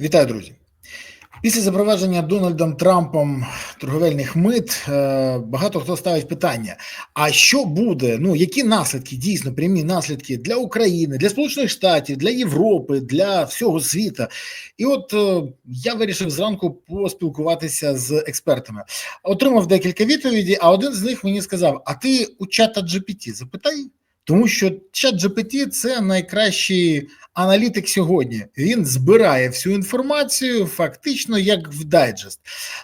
Вітаю, друзі. Після запровадження Дональдом Трампом торговельних мит е, багато хто ставить питання: а що буде? Ну які наслідки дійсно прямі наслідки для України, для Сполучених Штатів, для Європи, для всього світу? І от е, я вирішив зранку поспілкуватися з експертами. Отримав декілька відповідей, а один з них мені сказав: А ти у чата GPT запитай, тому що чат GPT – це найкращий аналітик сьогодні він збирає всю інформацію фактично як в дайджест,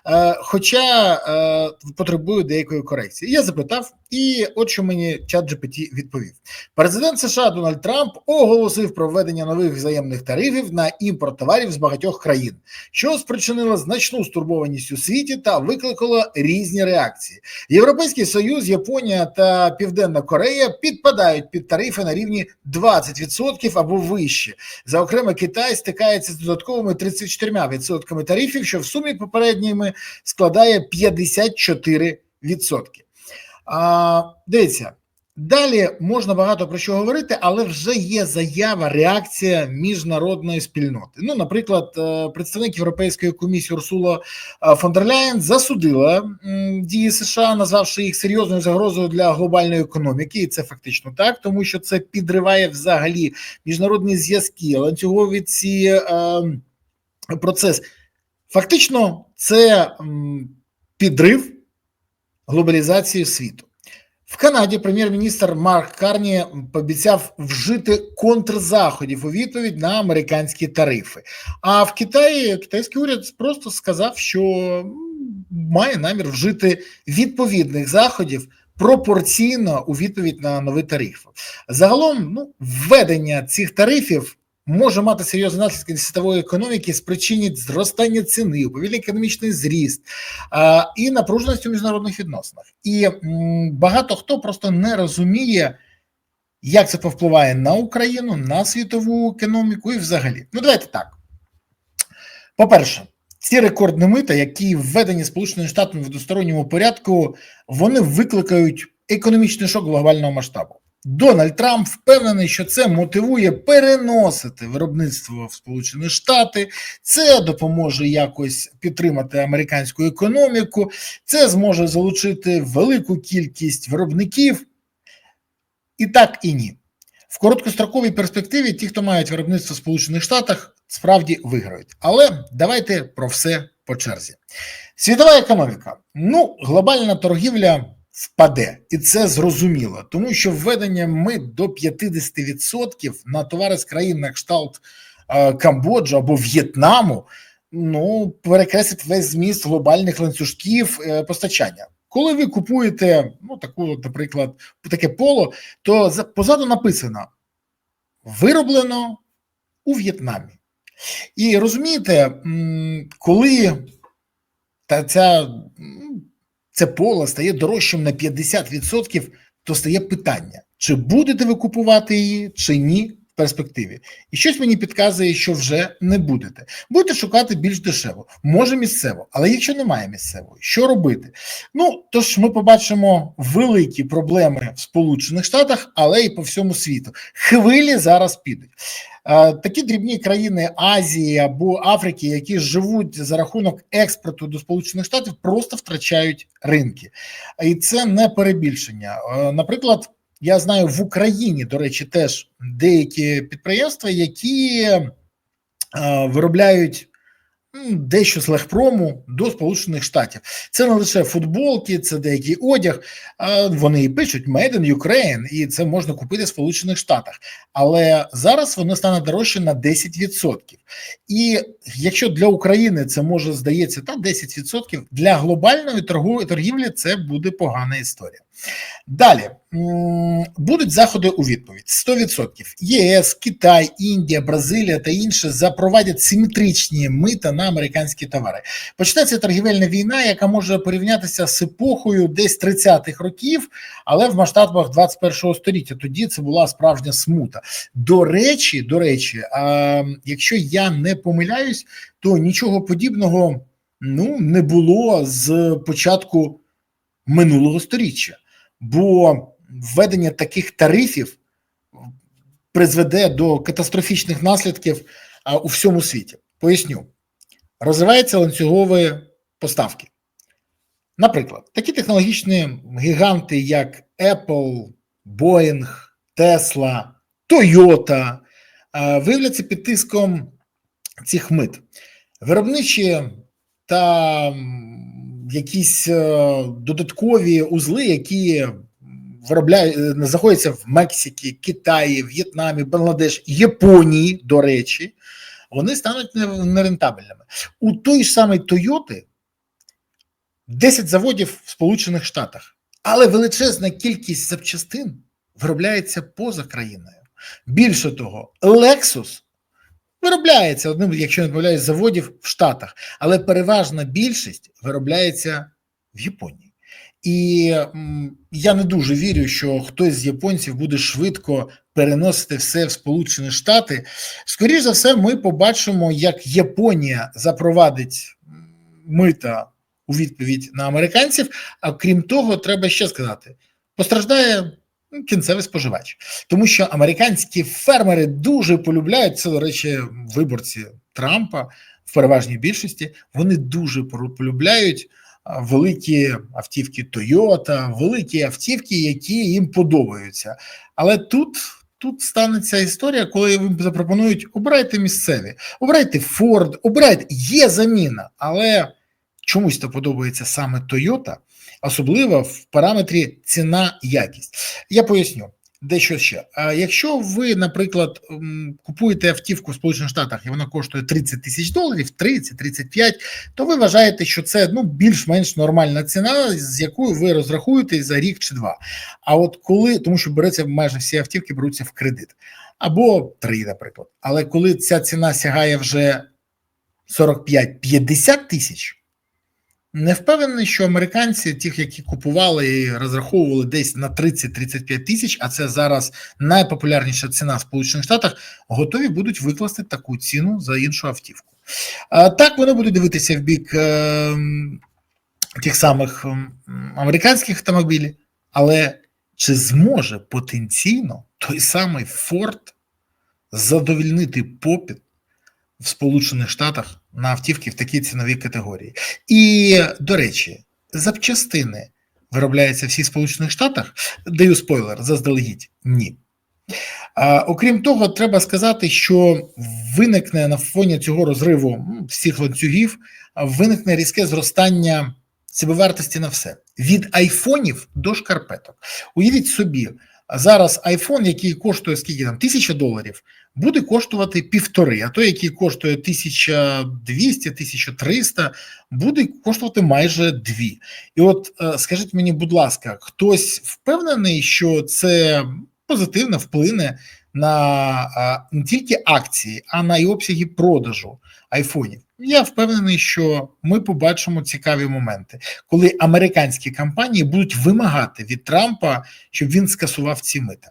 е, хоча е, потребує деякої корекції. Я запитав, і от що мені чат GPT відповів: президент США Дональд Трамп оголосив про введення нових взаємних тарифів на імпорт товарів з багатьох країн, що спричинило значну стурбованість у світі та викликало різні реакції. Європейський союз, Японія та Південна Корея підпадають під тарифи на рівні 20% або вище. За окремо, Китай стикається з додатковими 34% тарифів, що в сумі попередніми складає 54%. А, Дивіться, далі можна багато про що говорити, але вже є заява, реакція міжнародної спільноти. Ну, наприклад, е, представник Європейської комісії Урсула е, фон дер Ляєн засудила дії США, назвавши їх серйозною загрозою для глобальної економіки, і це фактично так, тому що це підриває взагалі міжнародні зв'язки, ланцюгові ці е, процес. Фактично, це підрив глобалізації світу. В Канаді прем'єр-міністр Марк Карні пообіцяв вжити контрзаходів у відповідь на американські тарифи. А в Китаї китайський уряд просто сказав, що має намір вжити відповідних заходів пропорційно у відповідь на нові тарифи. Загалом, ну, введення цих тарифів може мати серйозні наслідки для світової економіки, спричинить зростання ціни, повільний економічний зріст а, і напруженість у міжнародних відносинах. І м, багато хто просто не розуміє, як це повпливає на Україну, на світову економіку і взагалі. Ну, давайте так. По-перше, ці рекордні мита, які введені Сполученими Штатами в двосторонньому порядку, вони викликають економічний шок глобального масштабу. Дональд Трамп впевнений, що це мотивує переносити виробництво в Сполучені Штати, це допоможе якось підтримати американську економіку, це зможе залучити велику кількість виробників. І так і ні. В короткостроковій перспективі ті, хто мають виробництво в Сполучених Штатах, справді виграють. Але давайте про все по черзі. Світова економіка. Ну, глобальна торгівля впаде, і це зрозуміло, тому що введення мит до 50% на товари з країн на кшталт е, Камбоджа або В'єтнаму, ну перекреслить весь зміст глобальних ланцюжків е, постачання. Коли ви купуєте, ну таку, наприклад, таке поло, то позаду написано вироблено у В'єтнамі. І розумієте, коли та ця це поле стає дорожчим на 50%, то стає питання: чи будете ви купувати її, чи ні перспективі. І щось мені підказує, що вже не будете. Будете шукати більш дешево, може місцево, але якщо немає місцевої, що робити? Ну тож ми побачимо великі проблеми в Сполучених Штатах, але і по всьому світу. Хвилі зараз підуть. Е, такі дрібні країни Азії або Африки, які живуть за рахунок експорту до Сполучених Штатів, просто втрачають ринки, і це не перебільшення. Е, наприклад, я знаю в Україні, до речі, теж деякі підприємства, які е, виробляють дещо з легпрому до Сполучених Штатів. Це не лише футболки, це деякий одяг. Вони пишуть «Made in Ukraine», і це можна купити в Сполучених Штатах. Але зараз воно стане дорожче на 10%. І якщо для України це може здається та 10%, для глобальної торгівлі це буде погана історія. Далі будуть заходи у відповідь: 100%. ЄС, Китай, Індія, Бразилія та інші запровадять симетричні мита на американські товари. Почнеться торгівельна війна, яка може порівнятися з епохою десь 30-х років, але в масштабах 21-го століття. Тоді це була справжня смута. До речі, до речі, а, якщо я не помиляюсь, то нічого подібного ну не було з початку минулого століття бо введення таких тарифів призведе до катастрофічних наслідків у всьому світі. Поясню, розвиваються ланцюгові поставки. Наприклад, такі технологічні гіганти, як Apple, Boeing, Tesla, Toyota, виявляться під тиском цих мит. Виробничі та якісь е, додаткові узли, які виробляють, е, знаходяться в Мексиці, Китаї, В'єтнамі, Бангладеш, Японії, до речі, вони стануть нерентабельними. У той ж самий Тойоти 10 заводів в Сполучених Штатах, але величезна кількість запчастин виробляється поза країною. Більше того, Lexus виробляється одним, якщо не помиляюсь, заводів в Штатах, але переважна більшість виробляється в Японії. І я не дуже вірю, що хтось з японців буде швидко переносити все в Сполучені Штати. Скоріше за все, ми побачимо, як Японія запровадить мита у відповідь на американців. А крім того, треба ще сказати: постраждає кінцевий споживач, тому що американські фермери дуже полюбляють це, до речі, виборці Трампа в переважній більшості. Вони дуже полюбляють великі автівки Toyota, великі автівки, які їм подобаються. Але тут. Тут станеться історія, коли їм запропонують обирайте місцеві, обирайте Ford, обирайте, є заміна, але чомусь то подобається саме Toyota, особливо в параметрі ціна якість. Я поясню дещо ще. Якщо ви, наприклад, купуєте автівку в Сполучених Штатах і вона коштує 30 тисяч доларів, 30-35, то ви вважаєте, що це ну більш-менш нормальна ціна, з якою ви розрахуєте за рік чи два. А от коли, тому що береться майже всі автівки беруться в кредит, або три, наприклад. Але коли ця ціна сягає вже 45-50 тисяч. Не впевнений, що американці, ті, які купували і розраховували десь на 30-35 тисяч, а це зараз найпопулярніша ціна в Сполучених Штатах, готові будуть викласти таку ціну за іншу автівку. Так вони будуть дивитися в бік е, тих самих американських автомобілів, але чи зможе потенційно той самий Ford задовільнити попит в Сполучених Штатах на автівки в такій ціновій категорії? І, до речі, запчастини виробляються всі в Сполучених Штатах. Даю спойлер, заздалегідь ні. А, окрім того, треба сказати, що виникне на фоні цього розриву всіх ланцюгів, виникне різке зростання собівартості на все від айфонів до шкарпеток. Уявіть собі, зараз айфон, який коштує скільки там тисяча доларів, буде коштувати півтори, а той, який коштує 1200, 1300, буде коштувати майже дві. І от е, скажіть мені, будь ласка, хтось впевнений, що це позитивно вплине на не тільки акції, а на і обсяги продажу айфонів? Я впевнений, що ми побачимо цікаві моменти, коли американські компанії будуть вимагати від Трампа, щоб він скасував ці мита.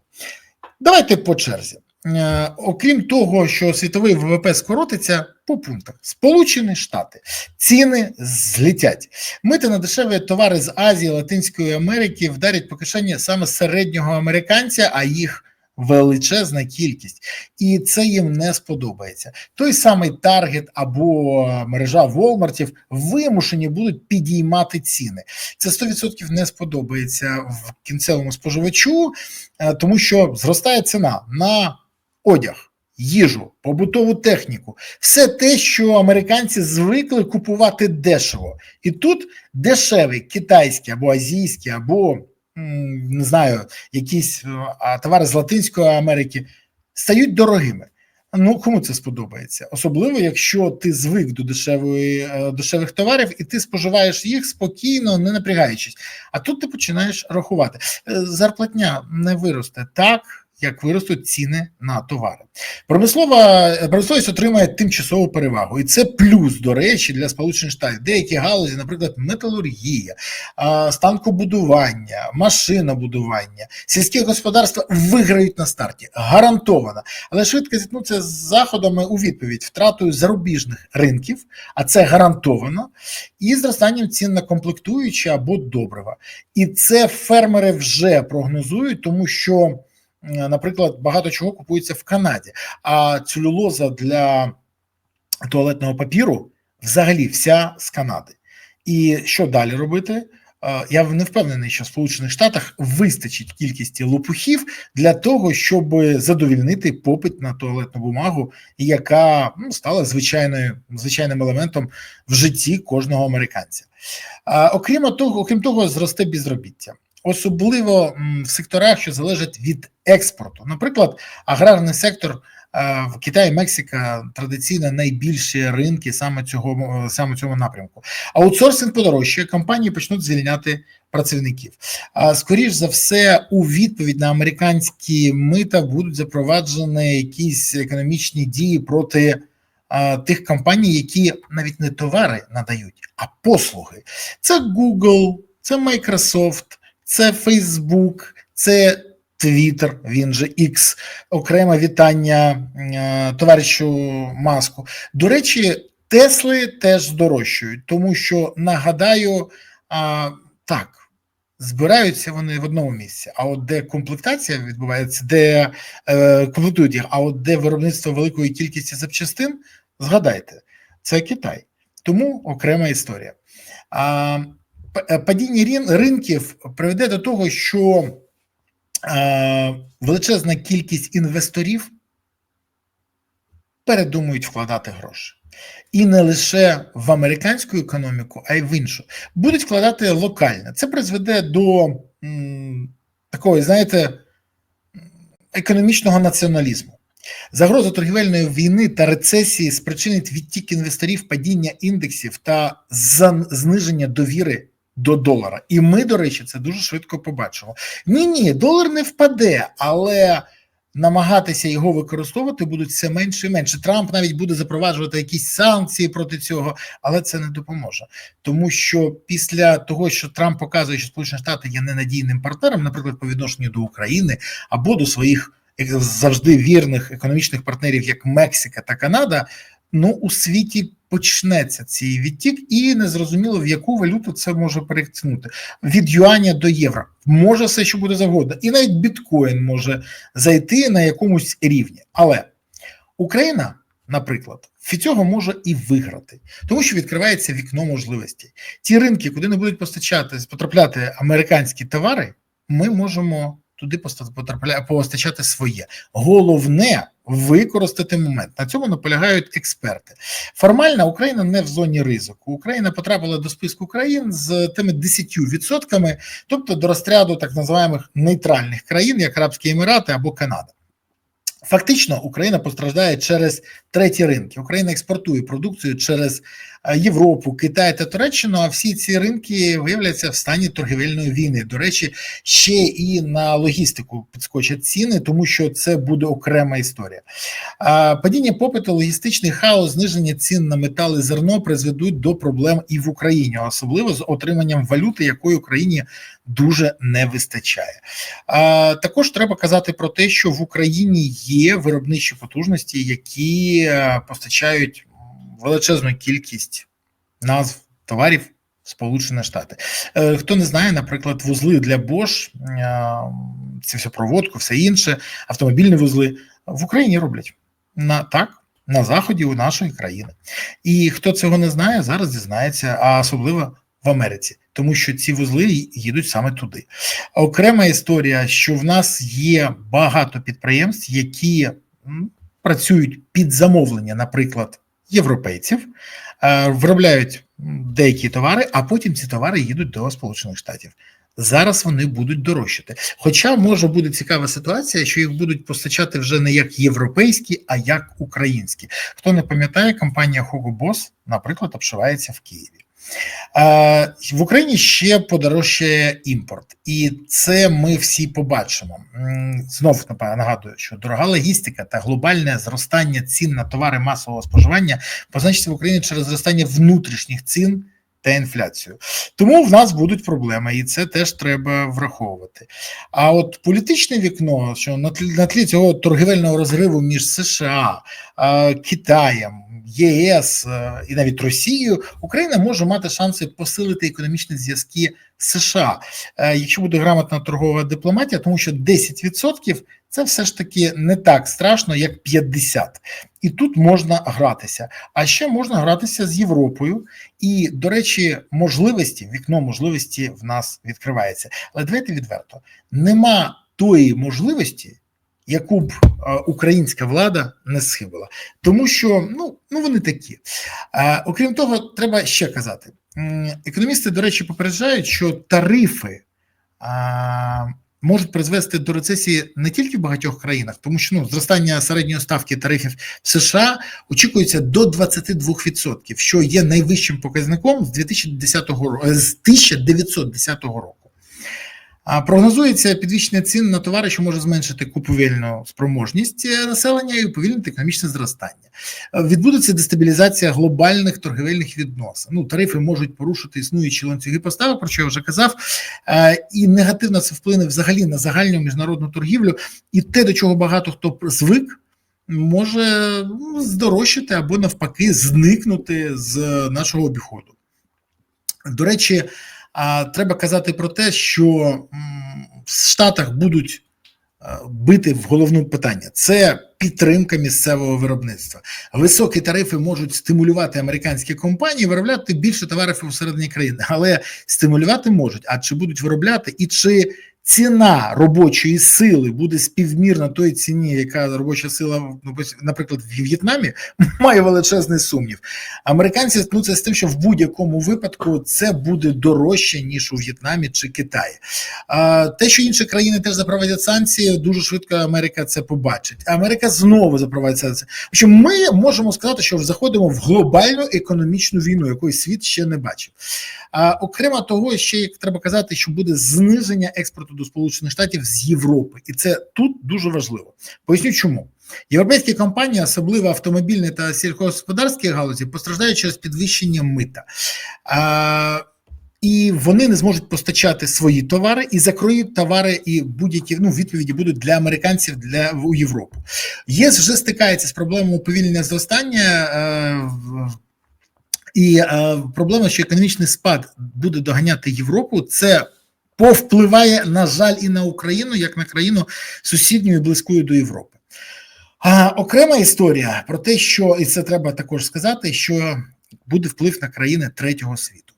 Давайте по черзі. Е, окрім того, що світовий ВВП скоротиться по пунктах, Сполучені Штати ціни злетять. Мити на дешеві товари з Азії, Латинської Америки вдарять по кишені саме середнього американця, а їх величезна кількість, і це їм не сподобається. Той самий Таргет або мережа Волмартів вимушені будуть підіймати ціни. Це 100% не сподобається в кінцевому споживачу, е, тому що зростає ціна на одяг, їжу, побутову техніку, все те, що американці звикли купувати дешево, і тут дешеві китайські або азійські, або не знаю, якісь е, товари з Латинської Америки стають дорогими. Ну, кому це сподобається? Особливо, якщо ти звик до дешевої, е, дешевих товарів і ти споживаєш їх спокійно, не напрягаючись. А тут ти починаєш рахувати. Е, Зарплатня не виросте так, як виростуть ціни на товари. Промислова промисловість отримає тимчасову перевагу, і це плюс, до речі, для Сполучених Штатів. Деякі галузі, наприклад, металургія, станкобудування, машинобудування, сільське господарство виграють на старті, гарантовано. Але швидко зіткнуться з заходами у відповідь втратою зарубіжних ринків, а це гарантовано, і зростанням цін на комплектуючі або добрива. І це фермери вже прогнозують, тому що наприклад, багато чого купується в Канаді, а целюлоза для туалетного папіру взагалі вся з Канади. І що далі робити? Я не впевнений, що в Сполучених Штатах вистачить кількості лопухів для того, щоб задовільнити попит на туалетну бумагу, яка ну, стала звичайною звичайним елементом в житті кожного американця. А, Окрім того, окрім того, зросте безробіття. Особливо в секторах, що залежать від експорту, наприклад, аграрний сектор в Китаї, Мексика традиційно найбільші ринки саме цього саме цього напрямку. Аутсорсинг подорожчає, компанії почнуть звільняти працівників. А скоріш за все, у відповідь на американські мита будуть запроваджені якісь економічні дії проти. Тих компаній, які навіть не товари надають, а послуги. Це Google, це Microsoft, це Facebook, це Twitter, він же X, окреме вітання е, товаришу Маску. До речі, Тесли теж здорожчують, тому що нагадаю, а, так. Збираються вони в одному місці, а от де комплектація відбувається, де е, комплектують їх, а от де виробництво великої кількості запчастин, згадайте, це Китай. Тому окрема історія. А, Падіння ринків приведе до того, що величезна кількість інвесторів передумують вкладати гроші. І не лише в американську економіку, а й в іншу. Будуть вкладати локально. Це призведе до м, такої, знаєте, економічного націоналізму. Загроза торгівельної війни та рецесії спричинить відтік інвесторів падіння індексів та зниження довіри до долара. І ми, до речі, це дуже швидко побачимо. Ні, ні, долар не впаде, але намагатися його використовувати будуть все менше і менше. Трамп навіть буде запроваджувати якісь санкції проти цього, але це не допоможе. Тому що після того, що Трамп показує, що Сполучені Штати є ненадійним партнером, наприклад, по відношенню до України або до своїх завжди вірних економічних партнерів, як Мексика та Канада, ну у світі почнеться цей відтік, і незрозуміло в яку валюту це може перетягнути від юаня до євро. Може все, що буде завгодно, і навіть біткоін може зайти на якомусь рівні. Але Україна, наприклад, від цього може і виграти, тому що відкривається вікно можливостей. Ті ринки, куди не будуть постачати потрапляти американські товари, ми можемо туди постачати своє. Головне використати момент. На цьому наполягають експерти. Формально Україна не в зоні ризику. Україна потрапила до списку країн з тими 10%, тобто до розряду так називаємих нейтральних країн, як Арабські Емірати або Канада. Фактично, Україна постраждає через треті ринки. Україна експортує продукцію через Європу, Китай та Туреччину. А всі ці ринки виявляються в стані торгівельної війни. До речі, ще і на логістику підскочать ціни, тому що це буде окрема історія. Падіння попиту, логістичний хаос, зниження цін на метали зерно призведуть до проблем і в Україні, особливо з отриманням валюти, якої Україні дуже не вистачає. Також треба казати про те, що в Україні є виробничі потужності, які е, постачають величезну кількість назв товарів. Сполучені Штати. Е, хто не знає, наприклад, вузли для Bosch, е, це все проводку, все інше, автомобільні вузли в Україні роблять на так, на заході у нашої країни. І хто цього не знає, зараз дізнається, а особливо в Америці, тому що ці вузли їдуть саме туди. Окрема історія, що в нас є багато підприємств, які працюють під замовлення, наприклад, європейців, е, виробляють деякі товари, а потім ці товари їдуть до Сполучених Штатів. Зараз вони будуть дорожчати. Хоча може бути цікава ситуація, що їх будуть постачати вже не як європейські, а як українські. Хто не пам'ятає, компанія Hugo Boss, наприклад, обшивається в Києві. В Україні ще подорожчає імпорт, і це ми всі побачимо. Знов нагадую, що дорога логістика та глобальне зростання цін на товари масового споживання позначиться в Україні через зростання внутрішніх цін та інфляцію. Тому в нас будуть проблеми, і це теж треба враховувати. А от політичне вікно, що на тлі, на тлі цього торгівельного розриву між США, Китаєм. ЄС е, і навіть Росією Україна може мати шанси посилити економічні зв'язки США, е, якщо буде грамотна торгова дипломатія, тому що 10% це все ж таки не так страшно, як 50%. І тут можна гратися. А ще можна гратися з Європою. І, до речі, можливості, вікно можливості в нас відкривається. Але давайте відверто: нема тої можливості, яку б українська влада не схибила, тому що ну, ну вони такі. Окрім того, треба ще казати: економісти, до речі, попереджають, що тарифи. Можуть призвести до рецесії не тільки в багатьох країнах, тому що ну зростання середньої ставки тарифів в США очікується до 22%, що є найвищим показником з 2010 року з 1910 року. Прогнозується підвищення цін на товари, що може зменшити купівельну спроможність е, населення і уповільнити економічне зростання. Е, відбудеться дестабілізація глобальних торгівельних відносин. Ну, тарифи можуть порушити існуючі ланцюги поставок, про що я вже казав, е, і негативно це вплине взагалі на загальну міжнародну торгівлю, і те, до чого багато хто звик. Може ну, здорожчати або навпаки зникнути з нашого обіходу. До речі, а треба казати про те, що в Штатах будуть бити в головне питання: це підтримка місцевого виробництва. Високі тарифи можуть стимулювати американські компанії виробляти більше товарів усередині країни, але стимулювати можуть. А чи будуть виробляти і чи ціна робочої сили буде співмірна той ціні, яка робоча сила, ну, наприклад, в В'єтнамі, має величезний сумнів. Американці стикнуться з тим, що в будь-якому випадку це буде дорожче ніж у В'єтнамі чи Китаї. Те, що інші країни теж запровадять санкції, дуже швидко Америка це побачить. Америка знову запровадить санкції. Що ми можемо сказати, що заходимо в глобальну економічну війну, якої світ ще не бачив. А окремо того, ще як треба казати, що буде зниження експорту до Сполучених Штатів з Європи, і це тут дуже важливо. Поясню, чому європейські компанії, особливо автомобільні та сільськогосподарські галузі, постраждають через підвищення мита. А, і вони не зможуть постачати свої товари і закроють товари, і будь-які ну відповіді будуть для американців для у Європу. ЄС вже стикається з проблемою уповільнення зростання. Е, і е, проблема, що економічний спад буде доганяти Європу, це повпливає, на жаль, і на Україну, як на країну сусідньою і близькою до Європи. А окрема історія про те, що і це треба також сказати, що буде вплив на країни третього світу.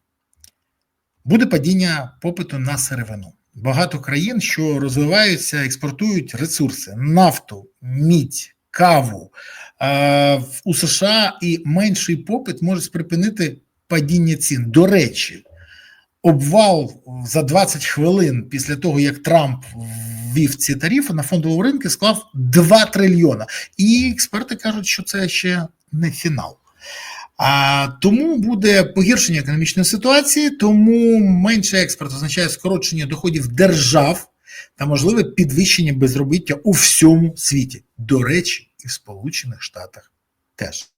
Буде падіння попиту на сировину. Багато країн, що розвиваються, експортують ресурси: нафту, мідь, каву у США і менший попит може припинити падіння цін. До речі, обвал за 20 хвилин після того, як Трамп ввів ці тарифи на фондовому ринку, склав 2 трильйона. І експерти кажуть, що це ще не фінал. А тому буде погіршення економічної ситуації, тому менше експорт означає скорочення доходів держав та можливе підвищення безробіття у всьому світі. До речі, і в Сполучених Штатах теж.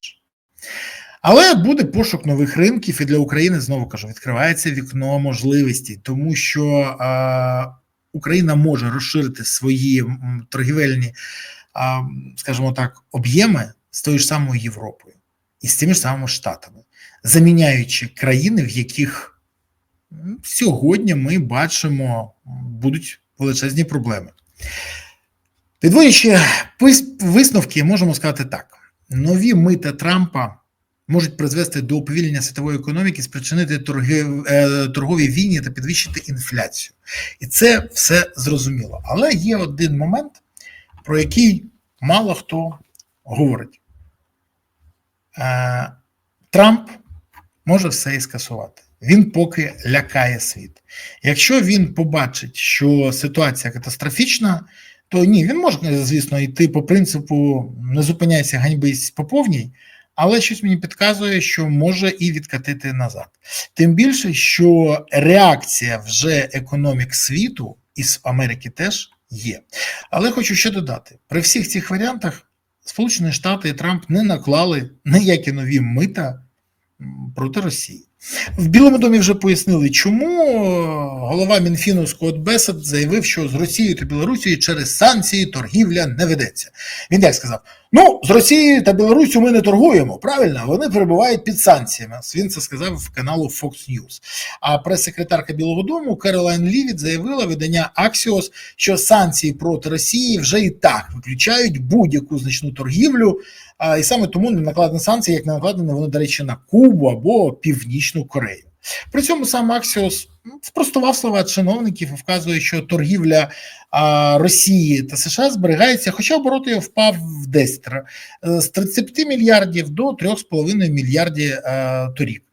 Але буде пошук нових ринків, і для України знову кажу, відкривається вікно можливості, тому що а, Україна може розширити свої торгівельні, а, скажімо так, об'єми з тою ж самою Європою і з тими ж самими Штатами, заміняючи країни, в яких сьогодні ми бачимо будуть величезні проблеми. Підводячи висновки, можемо сказати так: нові мита Трампа можуть призвести до уповільнення світової економіки, спричинити торги, е, торгові війні та підвищити інфляцію. І це все зрозуміло. Але є один момент, про який мало хто говорить. Е, Трамп може все і скасувати. Він поки лякає світ. Якщо він побачить, що ситуація катастрофічна, то ні, він може, звісно, йти по принципу не зупиняйся ганьбись по повній, але щось мені підказує, що може і відкатити назад. Тим більше, що реакція вже економік світу із Америки теж є. Але хочу ще додати: при всіх цих варіантах Сполучені Штати і Трамп не наклали ніякі нові мита проти Росії. В Білому домі вже пояснили, чому голова Мінфіну Скотт Бесет заявив, що з Росією та Білорусією через санкції торгівля не ведеться. Він як сказав: ну з Росією та Білорусю ми не торгуємо. Правильно, вони перебувають під санкціями. Він це сказав в каналу Fox News. А прес-секретарка Білого Дому Керолайн Лівіт заявила видання Axios, що санкції проти Росії вже і так виключають будь-яку значну торгівлю. А, і саме тому не накладені санкції, як не накладені вони, до речі, на Кубу або Північну Корею. При цьому сам Аксіос ну, спростував слова чиновників і вказує, що торгівля а, Росії та США зберігається, хоча оборот його впав в 10 ра- е, з 30 мільярдів до 3,5 мільярдів а, торік.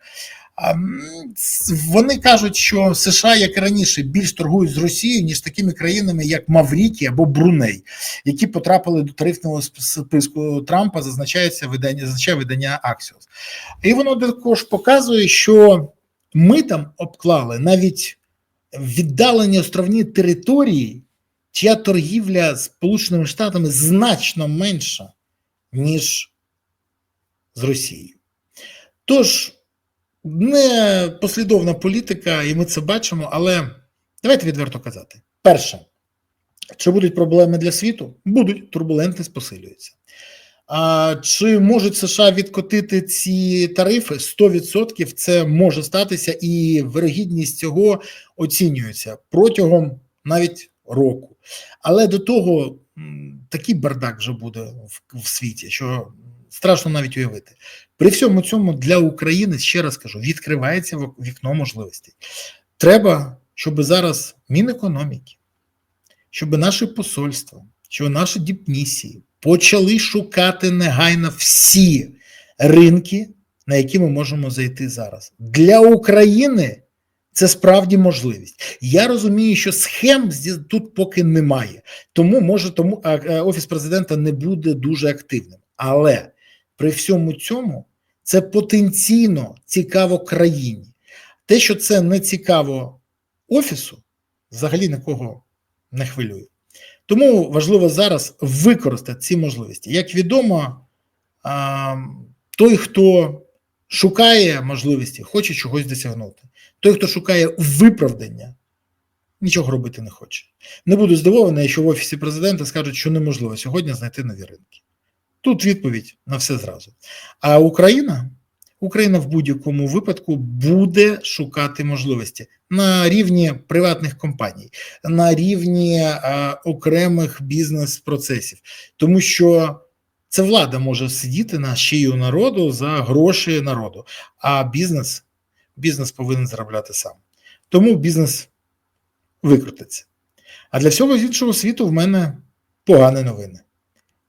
Вони кажуть, що США, як раніше, більш торгують з Росією, ніж такими країнами, як Маврікі або Бруней, які потрапили до тарифного списку Трампа, зазначається видання, зазначає видання Axios. І воно також показує, що ми там обклали навіть віддалені островні території, чия торгівля з Сполученими Штатами значно менша, ніж з Росією. Тож не послідовна політика, і ми це бачимо, але давайте відверто казати. Перше, чи будуть проблеми для світу? Будуть, турбулентність посилюється. А чи можуть США відкотити ці тарифи? 100% це може статися, і вирогідність цього оцінюється протягом навіть року. Але до того такий бардак вже буде в, в світі, що страшно навіть уявити. При всьому цьому для України, ще раз кажу, відкривається вікно можливостей. Треба, щоб зараз Мінекономіки, щоб наше посольство, щоб наші діпмісії почали шукати негайно всі ринки, на які ми можемо зайти зараз. Для України це справді можливість. Я розумію, що схем тут поки немає, тому може тому а, офіс президента не буде дуже активним. Але при всьому цьому це потенційно цікаво країні. Те, що це не цікаво офісу, взагалі нікого не хвилює. Тому важливо зараз використати ці можливості. Як відомо, той, хто шукає можливості, хоче чогось досягнути. Той, хто шукає виправдання, нічого робити не хоче. Не буду здивований, якщо в офісі президента скажуть, що неможливо сьогодні знайти нові ринки. Тут відповідь на все зразу. А Україна, Україна в будь-якому випадку буде шукати можливості на рівні приватних компаній, на рівні е, окремих бізнес-процесів, тому що це влада може сидіти на шию народу за гроші народу, а бізнес, бізнес повинен заробляти сам. Тому бізнес викрутиться. А для всього іншого світу в мене погані новини.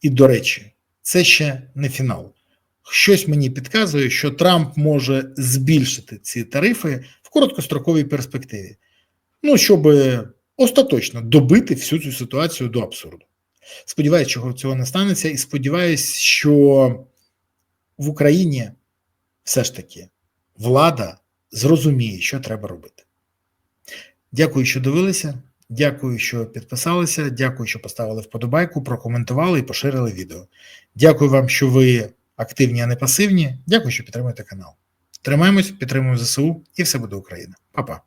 І, до речі, це ще не фінал. Щось мені підказує, що Трамп може збільшити ці тарифи в короткостроковій перспективі. Ну, щоб остаточно добити всю цю ситуацію до абсурду. Сподіваюсь, що цього не станеться, і сподіваюсь, що в Україні все ж таки влада зрозуміє, що треба робити. Дякую, що дивилися. Дякую, що підписалися. Дякую, що поставили вподобайку, прокоментували і поширили відео. Дякую вам, що ви активні, а не пасивні. Дякую, що підтримуєте канал. Тримаємось, підтримуємо ЗСУ, і все буде Україна. Па-па.